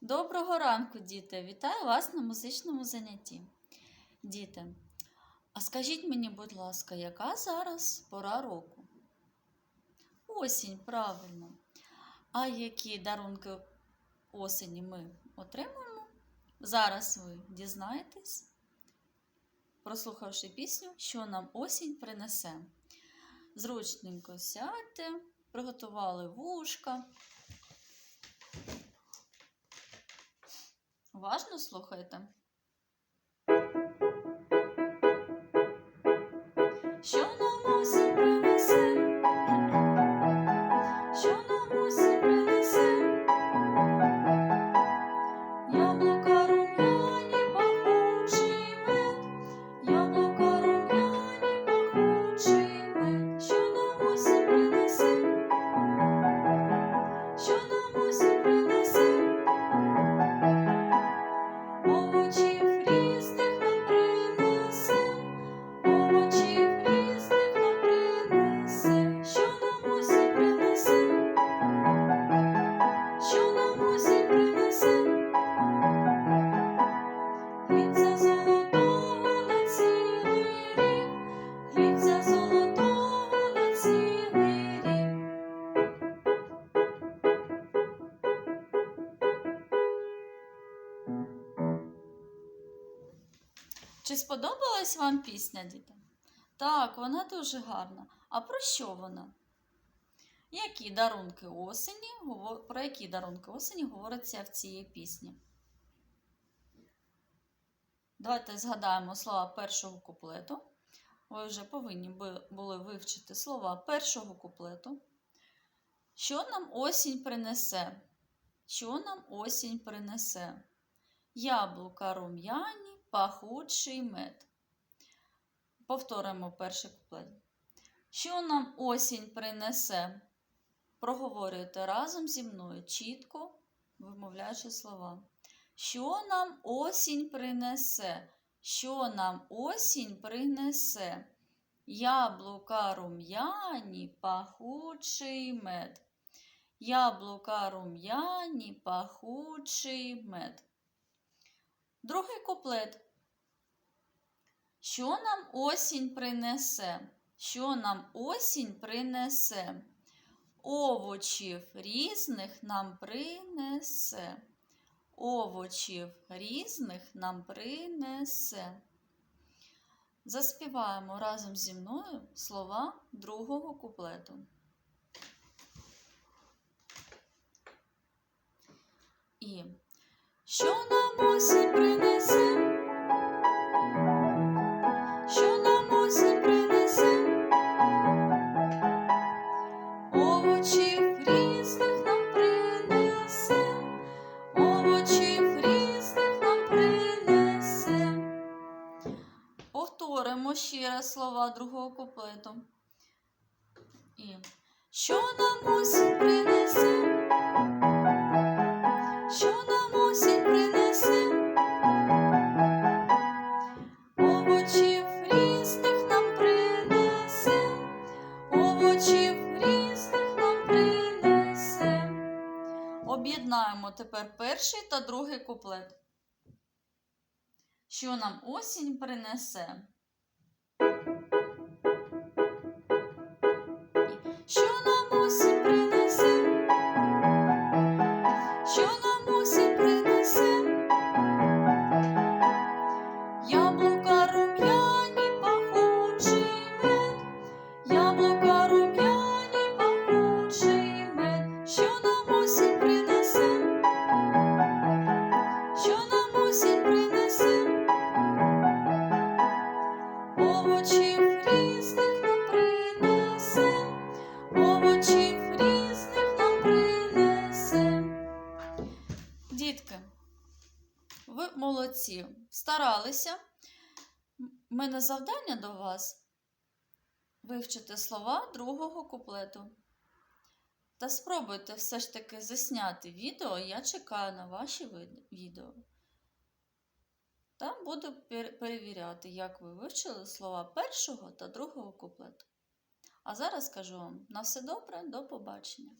Доброго ранку, діти! Вітаю вас на музичному занятті. Діти, а скажіть мені, будь ласка, яка зараз пора року? Осінь, правильно. А які дарунки осені ми отримуємо? Зараз ви дізнаєтесь, прослухавши пісню, що нам осінь принесе. Зручненько сядьте, приготували вушка. Уважно слухайте. Що нам осінь принесе? Що нам осінь принесе? Яблука Чи сподобалась вам пісня, діти? Так, вона дуже гарна. А про що вона? Які дарунки осені, про які дарунки осені говориться в цій пісні? Давайте згадаємо слова першого куплету. Ви вже повинні були вивчити слова першого куплету. Що нам осінь принесе? Що нам осінь принесе? Яблука рум'яні, пахучий мед. Повторимо перший куплет. Що нам осінь принесе? Проговорюйте разом зі мною, чітко вимовляючи слова. Що нам осінь принесе? Що нам осінь принесе? Яблука рум'яні, пахучий мед. Яблука рум'яні, пахучий мед. Другий куплет. Що нам осінь принесе? Що нам осінь принесе? Овочів різних нам принесе. Овочів різних нам принесе. Заспіваємо разом зі мною слова другого куплету. І що нам осінь принесе? Слова другого куплету. І що нам осінь принесе? Що нам осінь принесе? Овочів різних нам принесе, овочів різних нам принесе. Об'єднаємо тепер перший та другий куплет. Що нам осінь принесе? Овочів різних нам принесе, овочів різних нам принесе. Дітки, ви молодці, старалися. У мене завдання до вас вивчити слова другого куплету. Та спробуйте все ж таки засняти відео, я чекаю на ваші відео. Та буду перевіряти, як ви вивчили слова першого та другого куплету. А зараз кажу вам на все добре, до побачення.